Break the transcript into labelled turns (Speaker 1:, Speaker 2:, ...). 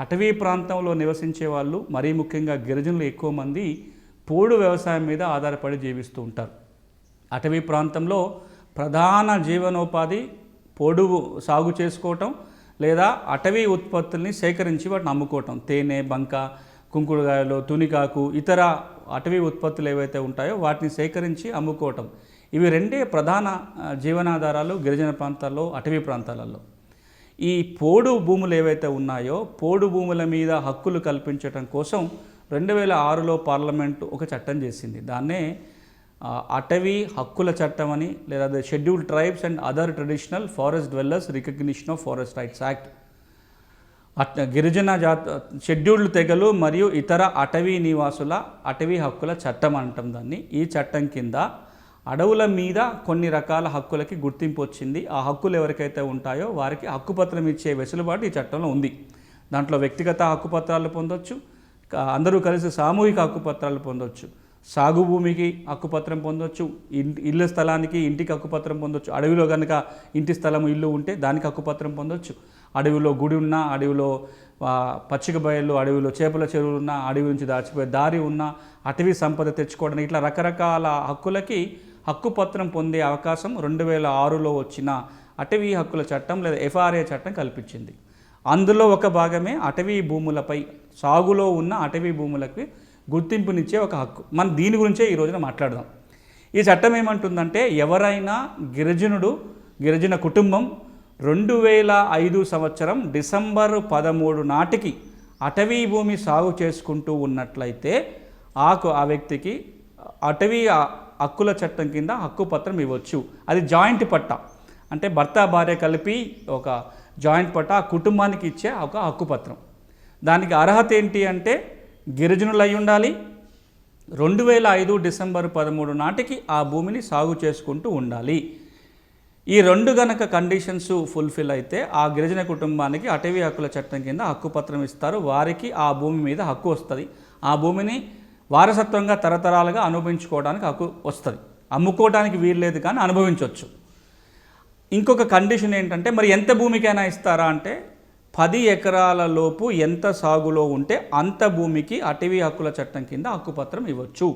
Speaker 1: అటవీ ప్రాంతంలో నివసించే వాళ్ళు మరీ ముఖ్యంగా గిరిజనులు ఎక్కువ మంది పోడు వ్యవసాయం మీద ఆధారపడి జీవిస్తూ ఉంటారు. అటవీ ప్రాంతంలో ప్రధాన జీవనోపాధి పొడువు సాగు చేసుకోవటం లేదా అటవీ ఉత్పత్తుల్ని సేకరించి వాటిని అమ్ముకోవటం. తేనె బంక కుంకుడుగాయలు తునికాకు ఇతర అటవీ ఉత్పత్తులు ఏవైతే ఉంటాయో వాటిని సేకరించి అమ్ముకోవటం. ఇవి రెండే ప్రధాన జీవనాధారాలు గిరిజన ప్రాంతాల్లో అటవీ ప్రాంతాలలో. ఈ పోడు భూములు ఏవైతే ఉన్నాయో పోడు భూముల మీద హక్కులు కల్పించటం కోసం రెండు వేల ఆరులో పార్లమెంటు ఒక చట్టం చేసింది. దాన్నే అటవీ హక్కుల చట్టం అని లేదా schedule tribes and other traditional forest dwellers recognition of forest rights act. At గిరిజన జాత షెడ్యూల్డ్ తెగలు మరియు ఇతర అటవీ నివాసుల అటవీ హక్కుల చట్టం అంటాం దాన్ని. ఈ చట్టం కింద అడవుల మీద కొన్ని రకాల హక్కులకి గుర్తింపు వచ్చింది. ఆ హక్కులు ఎవరికైతే ఉంటాయో వారికి హక్కుపత్రం ఇచ్చే వెసులుబాటు ఈ చట్టంలో ఉంది. దాంట్లో వ్యక్తిగత హక్కుపత్రాలు పొందొచ్చు. అందరూ కలిసి సామూహిక హక్కుపత్రాలు పొందొచ్చు. సాగు భూమికి హక్కుపత్రం పొందొచ్చు. ఇంటి ఇళ్ళ స్థలానికి ఇంటికి హక్కుపత్రం పొందొచ్చు. అడవిలో కనుక ఇంటి స్థలం ఇల్లు ఉంటే దానికి హక్కుపత్రం పొందొచ్చు. అడవిలో గుడి ఉన్నా అడవిలో పచ్చిక బయళ్ళు అడవిలో చేపల చెరువులు ఉన్నా అడవి నుంచి దాచిపోయే దారి ఉన్నా అటవీ సంపద తెచ్చుకోవడానికి ఇట్లా రకరకాల హక్కులకి హక్కుపత్రం పొందే అవకాశం రెండు వేల ఆరులో వచ్చిన అటవీ హక్కుల చట్టం లేదా ఎఫ్ఆర్ఏ చట్టం కల్పించింది. అందులో ఒక భాగమే అటవీ భూములపై సాగులో ఉన్న అటవీ భూములకి గుర్తింపునిచ్చే ఒక హక్కు. మనం దీని గురించే ఈ రోజున మాట్లాడదాం. ఈ చట్టం ఏమంటుందంటే ఎవరైనా గిరిజనుడు గిరిజన కుటుంబం రెండు వేల ఐదు సంవత్సరం డిసెంబర్ పదమూడు నాటికి అటవీ భూమి సాగు చేసుకుంటూ ఉన్నట్లయితే ఆకు ఆ వ్యక్తికి అటవీ హక్కుల చట్టం కింద హక్కు పత్రం ఇవ్వచ్చు. అది జాయింట్ పట్టా. అంటే భర్త భార్య కలిపి ఒక జాయింట్ పట్టా ఆ కుటుంబానికి ఇచ్చే ఒక హక్కు పత్రం. దానికి అర్హత ఏంటి అంటే గిరిజనులు అయి ఉండాలి. రెండు వేల ఐదు డిసెంబర్ పదమూడు నాటికి ఆ భూమిని సాగు చేసుకుంటూ ఉండాలి. ఈ రెండు గనక కండిషన్స్ ఫుల్ఫిల్ అయితే ఆ గిరిజన కుటుంబానికి అటవీ హక్కుల చట్టం కింద హక్కు పత్రం ఇస్తారు. వారికి ఆ భూమి మీద హక్కు వస్తుంది. ఆ భూమిని వారసత్వంగా తరతరాలుగా అనుభవించుకోవడానికి హక్కు వస్తుంది. అమ్ముకోవడానికి వీల్లేదు కానీ అనుభవించవచ్చు ఇంకొక కండిషన్ ఏంటంటే మరి ఎంత భూమికైనా ఇస్తారా అంటే పది ఎకరాల లోపు ఎంత సాగులో ఉంటే అంత భూమికి అటవీ హక్కుల చట్టం కింద హక్కుపత్రం ఇవ్వచ్చు.